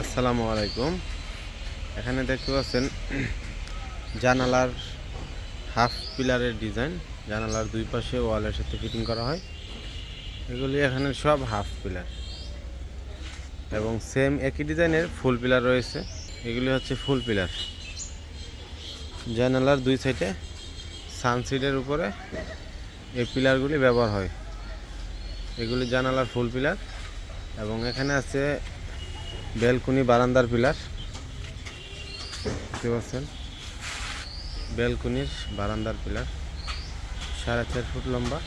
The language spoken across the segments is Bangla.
আসসালামু আলাইকুম। এখানে দেখতে পাচ্ছেন জানালার হাফ পিলারের ডিজাইন। জানালার দুই পাশে ওয়ালের সাথে ফিটিং করা হয়। এগুলি এখানে সব হাফ পিলার। এবং সেম একই ডিজাইনের ফুল পিলার রয়েছে। এগুলি হচ্ছে ফুল পিলার। জানালার দুই সাইডে সানসিডের উপরে এই পিলারগুলি ব্যবহার হয়। এগুলি জানালার ফুল পিলার। এবং এখানে আছে বেলকুনি বারান্দার পিলার। দেখতে পাচ্ছেন? বেলকুনির বারান্দার পিলার। সাড়ে চার ফুট লম্বা।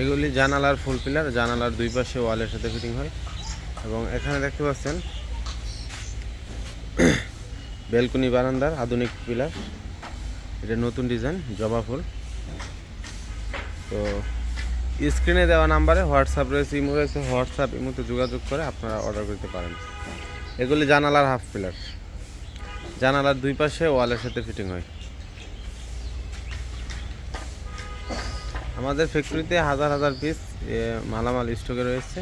এগুলি জানালার ফুল পিলার। জানালার দুই পাশে ওয়ালের সাথে ফিটিং হয়। এবং এখানে দেখতে পাচ্ছেন, বেলকুনি বারান্দার আধুনিক পিলার। এটা নতুন ডিজাইন, জবা ফুল। তো স্ক্রিনে দেওয়া নাম্বারে হোয়াটসঅ্যাপ রয়েছে, ইমো রয়েছে, হোয়াটসঅ্যাপ, ইমোতে যোগাযোগ করে আপনারা অর্ডার করতে পারেন। এগুলি জানালার হাফ পিলার জানালার দুই পাশে ওয়ালের সাথে ফিটিং হয়। আমাদের ফ্যাক্টরিতে হাজার হাজার পিস মালামাল স্টকে রয়েছে।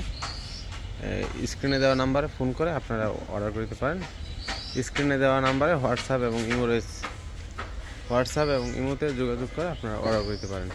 স্ক্রিনে দেওয়া নাম্বারে ফোন করে আপনারা অর্ডার করতে পারেন। স্ক্রিনে দেওয়া নাম্বারে হোয়াটসঅ্যাপ এবং ইমো রয়েছে। হোয়াটসঅ্যাপ এবং ইমোতে যোগাযোগ করে আপনারা অর্ডার করতে পারেন।